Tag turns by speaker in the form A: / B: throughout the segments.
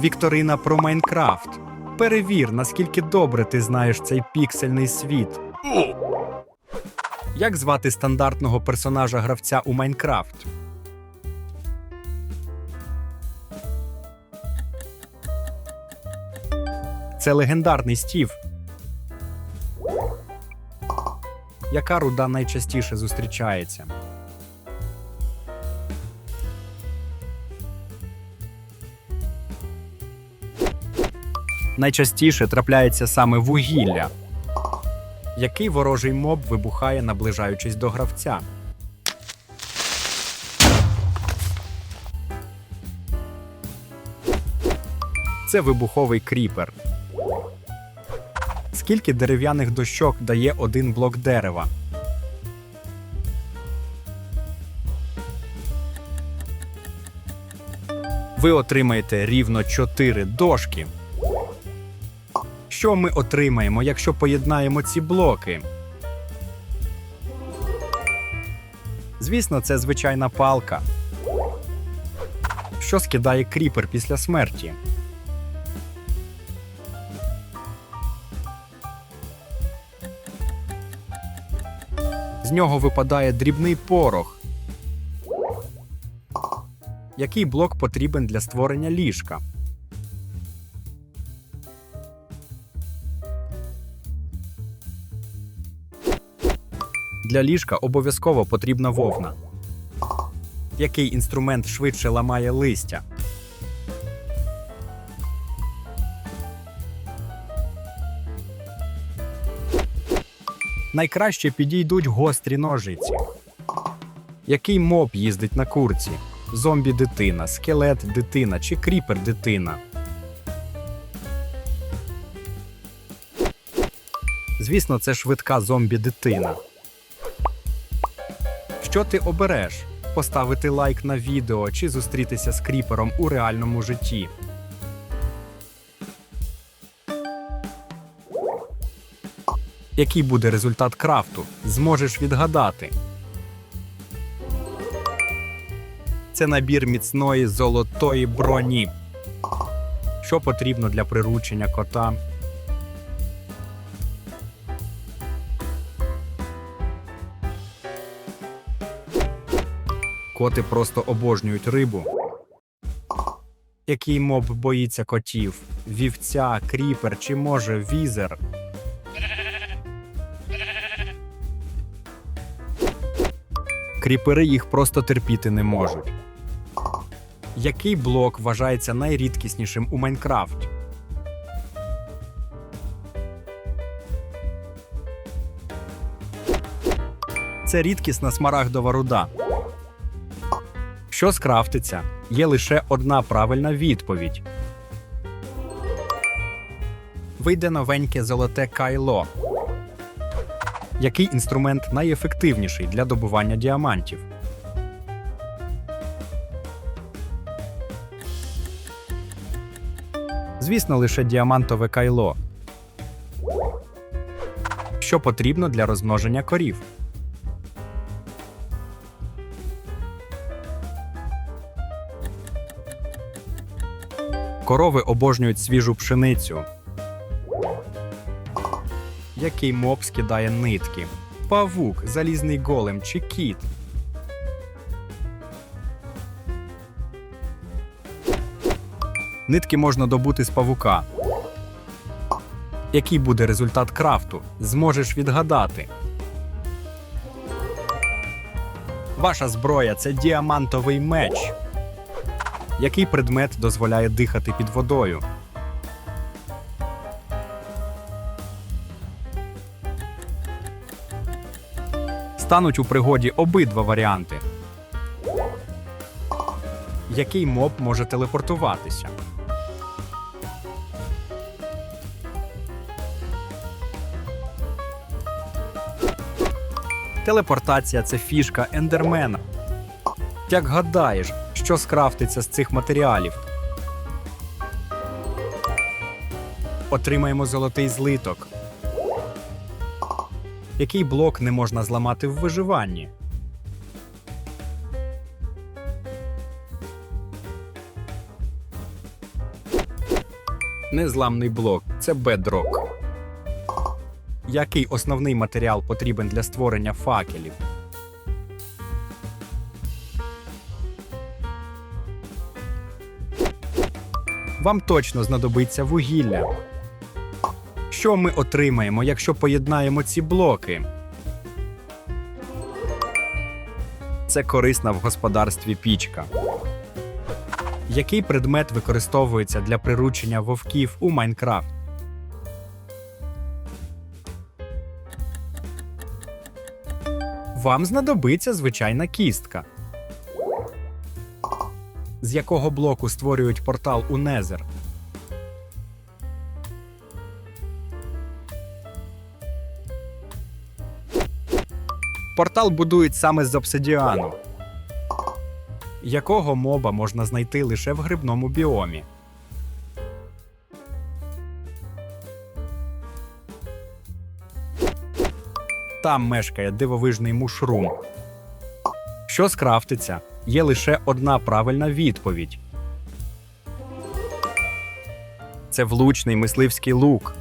A: Вікторина про Майнкрафт. Перевір, наскільки добре ти знаєш цей піксельний світ. Як звати стандартного персонажа гравця у Майнкрафт? Це легендарний Стів. Яка руда найчастіше зустрічається? Найчастіше трапляється саме вугілля. Який ворожий моб вибухає, наближаючись до гравця? Це вибуховий кріпер. Скільки дерев'яних дощок дає один блок дерева? Ви отримаєте рівно 4 дошки. Що ми отримаємо, якщо поєднаємо ці блоки? Звісно, це звичайна палка. Що скидає кріпер після смерті? З нього випадає дрібний порох. Який блок потрібен для створення ліжка? Для ліжка обов'язково потрібна вовна. Який інструмент швидше ламає листя? Найкраще підійдуть гострі ножиці. Який моб їздить на курці? Зомбі дитина, скелет дитина чи кріпер дитина? Звісно, це швидка зомбі дитина. Що ти обереш? Поставити лайк на відео чи зустрітися з кріпером у реальному житті? Який буде результат крафту? Зможеш відгадати. Це набір міцної золотої броні. Що потрібно для приручення кота? Коти просто обожнюють рибу. Який моб боїться котів? Вівця, кріпер чи може візер? Кріпери їх просто терпіти не можуть. Який блок вважається найрідкіснішим у Майнкрафті? Це рідкісна смарагдова руда. Що скрафтиться? Є лише одна правильна відповідь. Вийде новеньке золоте кайло. Який інструмент найефективніший для добування діамантів? Звісно, лише діамантове кайло. Що потрібно для розмноження корів? Корови обожнюють свіжу пшеницю. Який моб скидає нитки? Павук, залізний голем чи кіт? Нитки можна добути з павука. Який буде результат крафту? Зможеш відгадати. Ваша зброя це діамантовий меч. Який предмет дозволяє дихати під водою? Стануть у пригоді обидва варіанти. Який моб може телепортуватися? Телепортація це фішка ендермена. Як гадаєш, що скрафтиться з цих матеріалів? Отримаємо золотий злиток. Який блок не можна зламати в виживанні? Незламний блок це бедрок. Який основний матеріал потрібен для створення факелів? Вам точно знадобиться вугілля. Що ми отримаємо, якщо поєднаємо ці блоки? Це корисна в господарстві пічка. Який предмет використовується для приручення вовків у Майнкрафт? Вам знадобиться звичайна кістка. З якого блоку створюють портал у Незер? Портал будують саме з обсидіану. Якого моба можна знайти лише в грибному біомі? Там мешкає дивовижний мушрум. Що скрафтиться? Є лише одна правильна відповідь. Це влучний мисливський лук.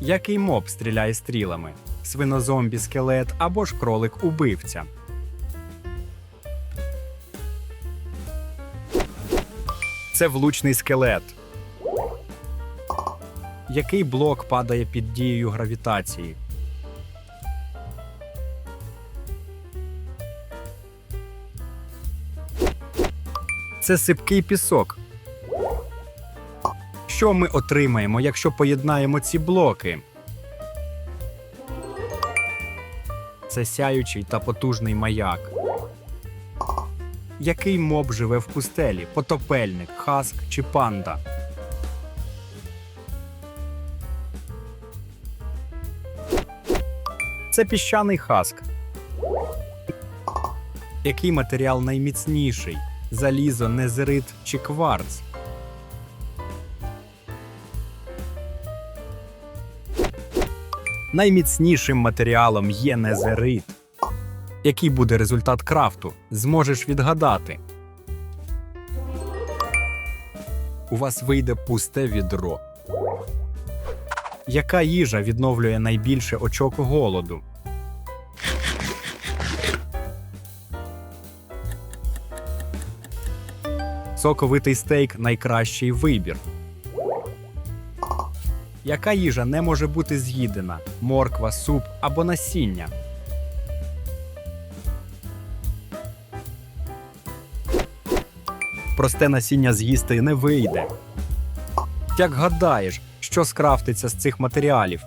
A: Який моб стріляє стрілами? Свинозомбі скелет або ж кролик убивця? Це влучний скелет. Який блок падає під дією гравітації? Це сипкий пісок. Що ми отримаємо, якщо поєднаємо ці блоки? Це сяючий та потужний маяк. Який моб живе в пустелі? Потопельник, хаск чи панда? Це піщаний хаск. Який матеріал найміцніший? Залізо, незерит чи кварц? Найміцнішим матеріалом є незерит. Який буде результат крафту? Зможеш відгадати. У вас вийде пусте відро. Яка їжа відновлює найбільше очок голоду? Соковитий стейк найкращий вибір. Яка їжа не може бути з'їдена? Морква, суп або насіння? Просте насіння з'їсти не вийде. Як гадаєш, що скрафтиться з цих матеріалів?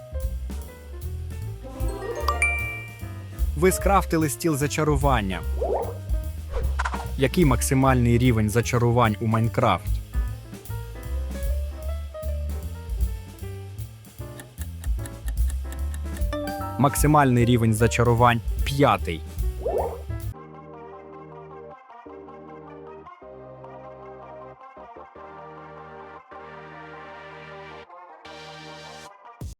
A: Ви скрафтили стіл зачарування. Який максимальний рівень зачарувань у Майнкрафт? Максимальний рівень зачарувань п'ятий.